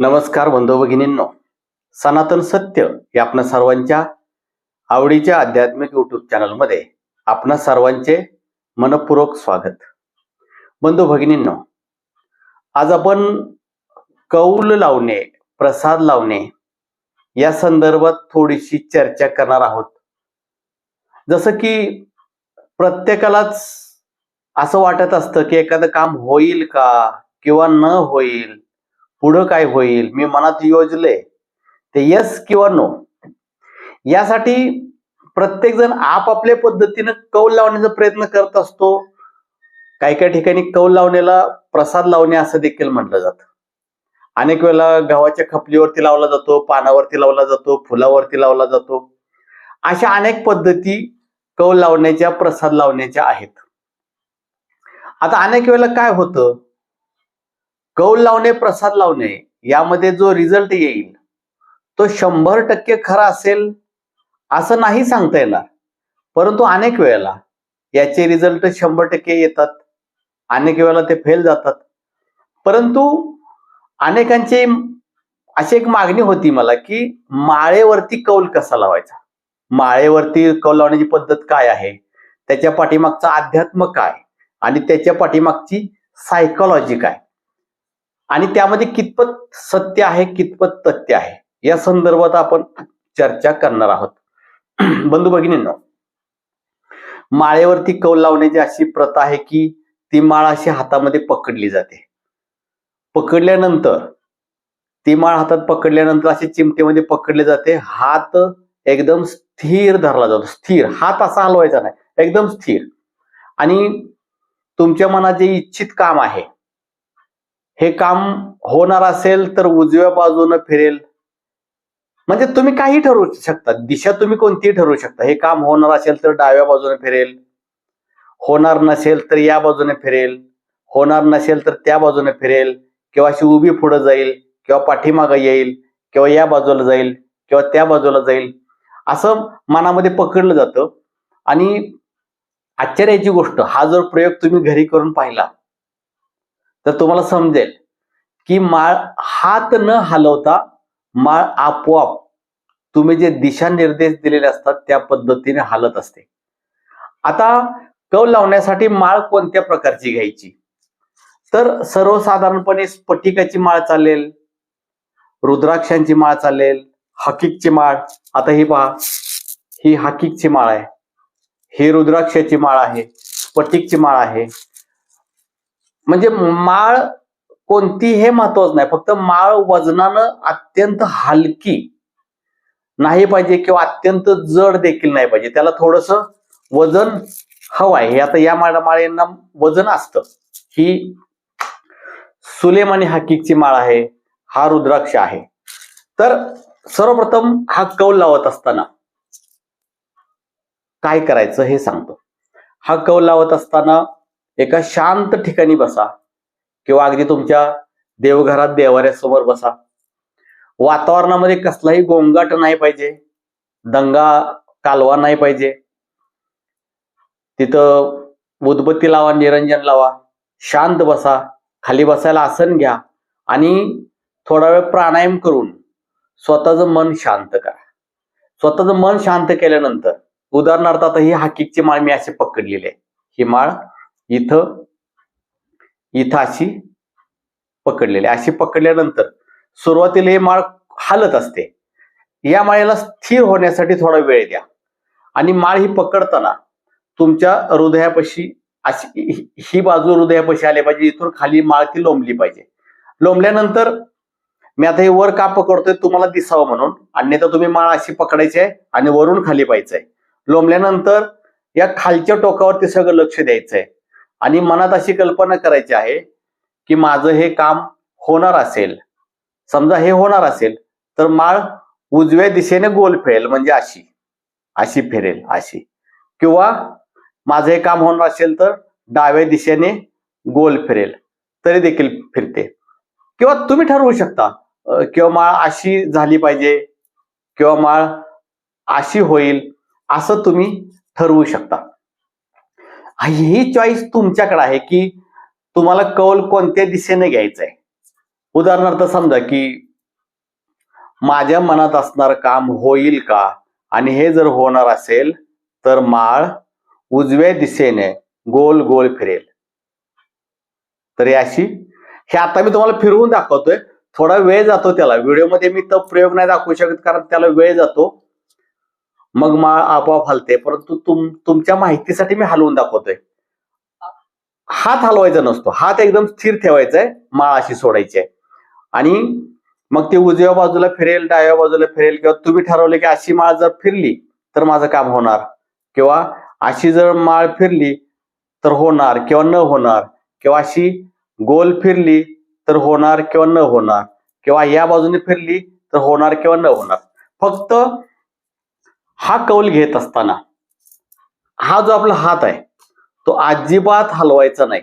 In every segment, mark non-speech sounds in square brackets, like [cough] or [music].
नमस्कार बंधू भगिनींनो. सनातन सत्य हे आपणा सर्वांच्या आवडीच्या आध्यात्मिक युट्यूब चॅनलमध्ये आपणा सर्वांचे मनपूर्वक स्वागत. बंधू भगिनींनो आज आपण कौल लावणे प्रसाद लावणे या संदर्भात थोडीशी चर्चा करणार आहोत. जसं की प्रत्येकालाच असं वाटत असतं की एखादं काम होईल का किंवा न होईल. पुढं काय होईल? मी मनात योजले ते यस किंवा नो यासाठी प्रत्येक जण आपापल्या पद्धतीनं कौल लावण्याचा प्रयत्न करत असतो. काही काही ठिकाणी कौल लावण्याला प्रसाद लावणे असं देखील म्हटलं जातं. अनेक वेळेला गव्हाच्या खपलीवरती लावला जातो पानावरती लावला जातो फुलावरती लावला जातो. अशा अनेक पद्धती कौल लावण्याच्या प्रसाद लावण्याच्या आहेत. आता अनेक वेळेला काय होतं? कौल लावणे प्रसाद लावणे यामध्ये जो रिझल्ट येईल तो शंभर टक्के खरा असेल असं नाही सांगता येणार. परंतु अनेक वेळेला याचे रिझल्ट शंभर टक्के येतात अनेक वेळेला ते फेल जातात. परंतु अनेकांची अशी एक मागणी होती मला की माळेवरती कौल कसा लावायचा? माळेवरती कौल लावण्याची पद्धत काय आहे? त्याच्या पाठीमागचा अध्यात्म काय? आणि त्याच्या पाठीमागची सायकोलॉजी काय? आणि त्यामध्ये कितपत सत्य आहे कितपत तथ्य आहे या संदर्भात आपण चर्चा करणार आहोत. [clears throat] बंधू भगिनींनो माळेवरती कौल लावण्याची अशी प्रथा आहे की ती माळ अशी हातामध्ये पकडली जाते. पकडल्यानंतर ती माळ हातात पकडल्यानंतर अशी चिमटेमध्ये पकडले जाते. हात एकदम स्थिर धरला जातो. स्थिर हात असा हलवायचा नाही. एकदम स्थिर. आणि तुमच्या मनात जे इच्छित काम आहे हे काम होणार असेल तर उजव्या बाजूनं फिरेल. म्हणजे तुम्ही काही ठरवू शकता. दिशा तुम्ही कोणतीही ठरवू शकता. हे काम होणार असेल तर डाव्या बाजूने फिरेल. होणार नसेल तर या बाजूने फिरेल. होणार नसेल तर त्या बाजूने फिरेल. किंवा अशी उभी पुढे जाईल किंवा पाठीमागं येईल किंवा या बाजूला जाईल किंवा त्या बाजूला जाईल. असं मनामध्ये पकडलं जातं. आणि आश्चर्याची गोष्ट हा जर प्रयोग तुम्ही घरी करून पाहिला तर तुम्हाला समजेल की माळ हात न हलवता माळ आपोआप तुम्ही जे दिशानिर्देश दिलेले असतात त्या पद्धतीने हलत असते. आता कव लावण्यासाठी माळ कोणत्या प्रकारची घ्यायची? तर सर्वसाधारणपणे स्फटिकाची माळ चालेल रुद्राक्षांची माळ चालेल हकीकची माळ. आता ही पहा ही हकीकची माळ आहे ही रुद्राक्षाची माळ आहे स्फटिकची माळ आहे म्हणजे माळ कोणती हे महत्वाचं नाही. फक्त माळ वजनानं अत्यंत हलकी नाही पाहिजे किंवा अत्यंत जड देखील नाही पाहिजे. त्याला थोडस वजन हवं आहे. हे आता या माळ माळेंना वजन असतं. ही सुलेमानी हकीकची माळ आहे. हा रुद्राक्ष आहे. तर सर्वप्रथम हा कौल लावत असताना काय करायचं हे सांगतो. हा कौल लावत असताना एका शांत ठिकाणी बसा किंवा अगदी तुमच्या देवघरात देवाऱ्यासमोर बसा. वातावरणामध्ये कसलाही गोंगाट नाही पाहिजे दंगा कालवा नाही पाहिजे. तिथं उदबत्ती लावा निरंजन लावा शांत बसा खाली बसायला आसन घ्या आणि थोडा वेळ प्राणायाम करून स्वतःचं मन शांत करा. स्वतःचं मन शांत केल्यानंतर उदाहरणार्थ आता ही हाकीकची माळ मी अशी पकडलेली आहे. ही माळ इथं इथं अशी पकडलेली. अशी पकडल्यानंतर सुरुवातीला हे माळ हालत असते. या माळेला स्थिर होण्यासाठी थोडा वेळ द्या. आणि माळ ही पकडताना तुमच्या हृदयापाशी अशी ही- बाजू हृदयापाशी आली पाहिजे इथून खाली माळ ती लोंबली पाहिजे. लोंबल्यानंतर मी आता हे वर का पकडतोय तुम्हाला दिसावं म्हणून. अन्यथा तुम्ही माळ अशी पकडायची आहे आणि वरून खाली पाहिजे लोंबल्यानंतर या खालच्या टोकावरती सगळं लक्ष द्यायचंय आणि मनात अशी कल्पना करायची आहे की माझं हे काम होणार असेल समजा हे होणार असेल तर माळ उजव्या दिशेने गोल फिरेल म्हणजे अशी अशी फिरेल अशी. किंवा माझं हे काम होणार असेल तर डाव्या दिशेने गोल फिरेल तरी देखील फिरते. किंवा तुम्ही ठरवू शकता किंवा माळ अशी झाली पाहिजे किंवा माळ अशी होईल असं तुम्ही ठरवू शकता. ही चॉईस तुमच्याकडे आहे की तुम्हाला कौल कोणत्या दिशेने घ्यायचा आहे उदाहरणार्थ समजा की माझ्या मनात असणार काम होईल का? आणि हे जर होणार असेल तर माळ उजव्या दिशेने गोल गोल फिरेल. तर अशी हे आता मी तुम्हाला फिरवून दाखवतोय. थोडा वेळ जातो त्याला. व्हिडिओमध्ये मी तो प्रयोग नाही दाखवू शकत कारण त्याला वेळ जातो. मग माळ आपोआप हलते. परंतु तुम तुमच्या माहितीसाठी मी हलवून दाखवतोय. हात हलवायचा नसतो. हात एकदम स्थिर ठेवायचा आहे माळ अशी सोडायची आहे. आणि मग ते उजव्या बाजूला फिरेल डाव्या बाजूला फिरेल किंवा तुम्ही ठरवले की अशी माळ जर फिरली तर माझं काम होणार. किंवा अशी जर माळ फिरली तर होणार किंवा न होणार. किंवा अशी गोल फिरली तर होणार किंवा न होणार. किंवा या बाजूने फिरली तर होणार किंवा न होणार. फक्त हा कौल घेत असताना हा जो आपला हात आहे तो अजिबात हलवायचा नाही.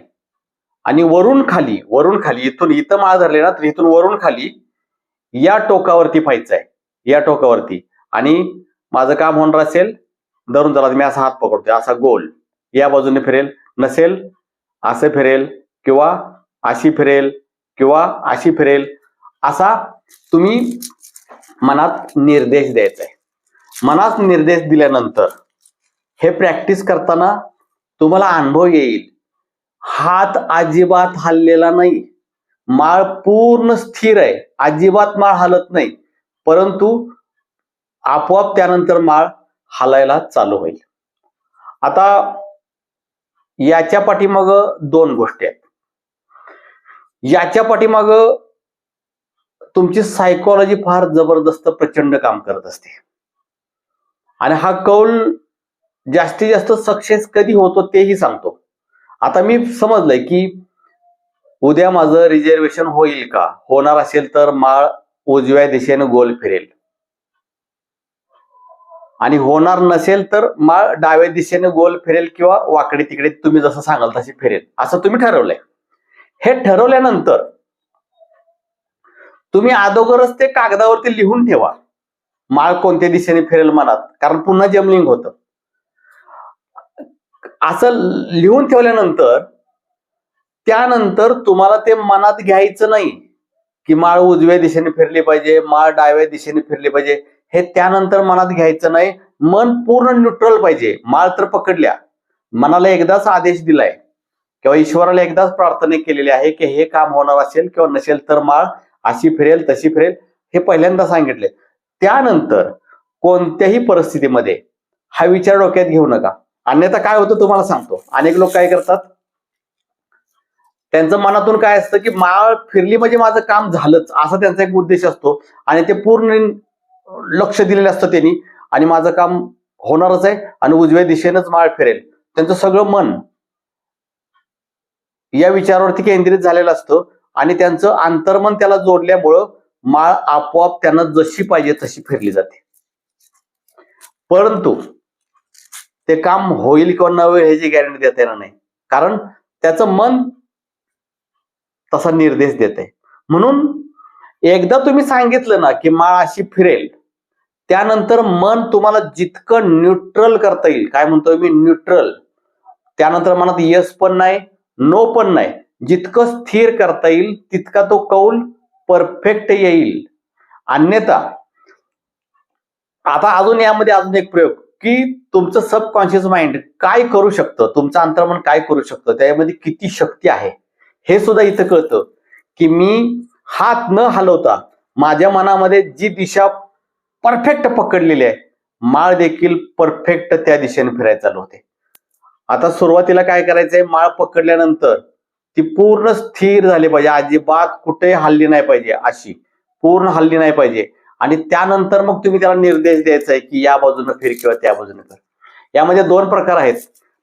आणि वरून खाली वरून खाली इथून इथं माळ धरले ना तर इथून वरून खाली या टोकावरती पाहायचं आहे या टोकावरती. आणि माझं काम होणार असेल धरून चला मी असा हात पकडतोय असा गोल. या बाजूने फिरेल नसेल असं फिरेल किंवा अशी फिरेल किंवा अशी फिरेल असा तुम्ही मनात निर्देश द्यायचा आहे मनात निर्देश दिल्यानंतर हे प्रॅक्टिस करताना तुम्हाला अनुभव येईल. हात अजिबात हललेला नाही. माळ पूर्ण स्थिर आहे. अजिबात माळ हलत नाही. परंतु आपोआप त्यानंतर माळ हलायला चालू होईल. आता याच्या पाठीमाग दोन गोष्टी आहेत. याच्या पाठीमाग तुमची सायकोलॉजी फार जबरदस्त प्रचंड काम करत असते. आणि हा कौल जास्तीत जास्त सक्सेस कधी होतो तेही सांगतो. आता मी समजलंय की उद्या माझं रिझर्वेशन होईल का? होणार असेल तर माळ उजव्या दिशेने गोल फिरेल. आणि होणार नसेल तर माळ डाव्या दिशेने गोल फिरेल किंवा वाकडे तिकडे तुम्ही जसं सांगाल तशी फिरेल. असं तुम्ही ठरवलंय. हे ठरवल्यानंतर तुम्ही अगोदरच ते कागदावरती लिहून ठेवा. माळ कोणत्या दिशेने फिरेल मनात? कारण पुन्हा जमलिंग होतं. असं लिहून ठेवल्यानंतर त्यानंतर तुम्हाला ते मनात घ्यायचं नाही की माळ उजव्या दिशेने फिरली पाहिजे माळ डाव्या दिशेने फिरली पाहिजे. हे त्यानंतर मनात घ्यायचं नाही. मन पूर्ण न्यूट्रल पाहिजे. माळ तर पकडल्या. मनाला एकदाच आदेश दिलाय. किंवा ईश्वराला एकदाच प्रार्थना केलेली आहे की हे काम होणार असेल किंवा नसेल तर माळ अशी फिरेल तशी फिरेल. हे पहिल्यांदा सांगितले त्यानंतर कोणत्याही परिस्थितीमध्ये हा विचार डोक्यात घेऊ नका. अन्यथा काय होतं तुम्हाला सांगतो. अनेक लोक काय करतात? त्यांचं मनातून काय असतं की माळ फिरली म्हणजे माझं काम झालंच. असा त्यांचा एक उद्देश असतो. आणि ते पूर्ण लक्ष दिलेलं असतं त्यांनी. आणि माझं काम होणारच आहे आणि उजव्या दिशेनंच माळ फिरेल. त्यांचं सगळं मन या विचारावरती केंद्रित झालेलं असतं. आणि त्यांचं अंतर्मन त्याला जोडल्यामुळं माळ आपोआप त्यांना जशी पाहिजे तशी फिरली जाते. परंतु ते काम होईल किंवा न होईल ह्याची गॅरंटी देता येणार नाही. कारण त्याचं मन तसा निर्देश देत आहे म्हणून एकदा तुम्ही सांगितलं ना की माळ अशी फिरेल त्यानंतर मन तुम्हाला जितकं न्यूट्रल करता येईल काय म्हणतोय मी? न्यूट्रल त्यानंतर मनात यस पण नाही नो पण नाही. जितकं स्थिर करता येईल तितका तो कौल परफेक्ट येईल. अन्यथा आता अजून यामध्ये अजून एक प्रयोग की तुमचं सबकॉन्शियस माइंड काय करू शकतं? तुमचं अंतर्मन काय करू शकतं? त्यामध्ये किती शक्ती आहे? हे सुद्धा इथं कळतं की मी हात न हलवता माझ्या मनामध्ये जी दिशा परफेक्ट पकडलेली आहे माळ देखील परफेक्ट त्या दिशेने फिरायला चालू होते. आता सुरुवातीला काय करायचंय? माळ पकडल्यानंतर ती पूर्ण स्थिर झाली पाहिजे. अजिबात कुठेही हल्ली नाही पाहिजे अशी. पूर्ण हल्ली नाही पाहिजे. आणि त्यानंतर मग तुम्ही त्याला निर्देश द्यायचा आहे की या बाजूने फिर किंवा त्या बाजूने फिर यामध्ये दोन प्रकार आहेत.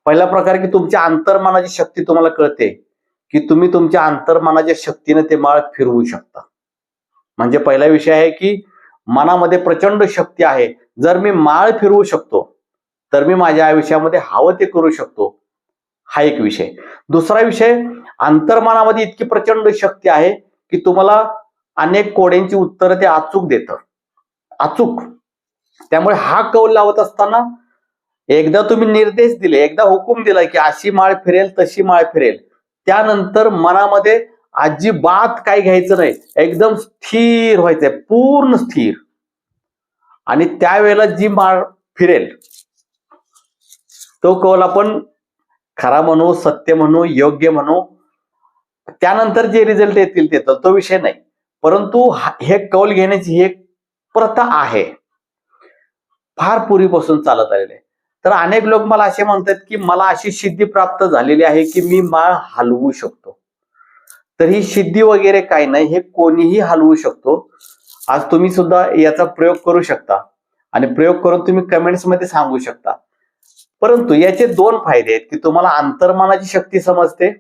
पहिला प्रकार की तुमच्या अंतर्मनाची शक्ती तुम्हाला कळते. की तुम्ही तुमच्या अंतर्मनाच्या शक्तीने ते माळ फिरवू शकता. म्हणजे पहिला विषय आहे की मनामध्ये प्रचंड शक्ती आहे. जर मी माळ फिरवू शकतो तर मी माझ्या आयुष्यामध्ये हवं ते करू शकतो. हा एक विषय. दुसरा विषय अंतर्मानामध्ये इतकी प्रचंड शक्ती आहे की तुम्हाला अनेक कोड्यांची उत्तरं ते अचूक देतं. अचूक. त्यामुळे हा कौल लावत असताना एकदा तुम्ही निर्देश दिले एकदा हुकूम दिला की अशी माळ फिरेल तशी माळ फिरेल. त्यानंतर मनामध्ये अजिबात काय घ्यायचं नाही. एकदम स्थिर व्हायचंय पूर्ण स्थिर. आणि त्यावेळेला जी माळ फिरेल तो कौल आपण खरा म्हणू सत्य म्हणू योग्य म्हणू त्यानंतर जे रिझल्ट येतील ते तर तो विषय नाही. परंतु हे कौल घेण्याची ही एक प्रथा आहे. फार पूर्वीपासून चालत आलेले तर अनेक लोक मला असे म्हणतात की मला अशी सिद्धी प्राप्त झालेली आहे की मी माळ हलवू शकतो. तर ही सिद्धी वगैरे काही नाही हे कोणीही हलवू शकतो. आज तुम्ही सुद्धा याचा प्रयोग करू शकता. आणि प्रयोग करून तुम्ही कमेंट्समध्ये सांगू शकता. परंतु याचे दोन फायदे आहेत की तुम्हाला अंतर्मनाची शक्ती समजते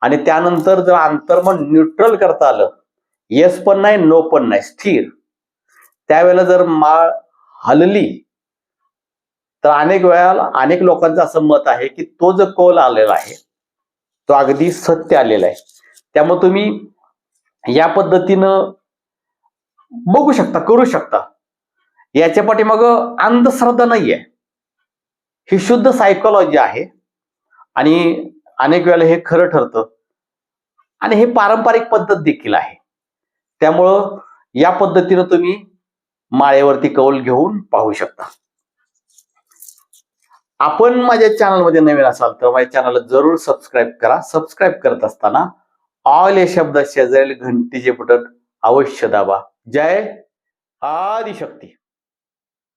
आणि त्यानंतर जर अंतर्मन न्यूट्रल करता आलं येस पण नाही नो पण नाही स्थिर त्यावेळेला जर माळ हलली तर अनेक वेळाला अनेक लोकांचं असं मत आहे की तो जो कौल आलेला आहे तो अगदी सत्य आलेला आहे. त्यामुळे तुम्ही या पद्धतीनं बघू शकता करू शकता. याच्या पाठीमाग अंधश्रद्धा नाहीये. ही शुद्ध सायकोलॉजी आहे. आणि अनेक वेळेला हे खरं ठरतं. आणि हे पारंपरिक पद्धत देखील आहे. त्यामुळं या पद्धतीनं तुम्ही माळेवरती कौल घेऊन पाहू शकता. आपण माझ्या चॅनलमध्ये नवीन असाल तर माझ्या चॅनलला जरूर सबस्क्राईब करा. सबस्क्राईब करत असताना ऑल या शब्दात शेजारील घंटीचे बटन अवश्य दाबा. जय आदिशक्ती.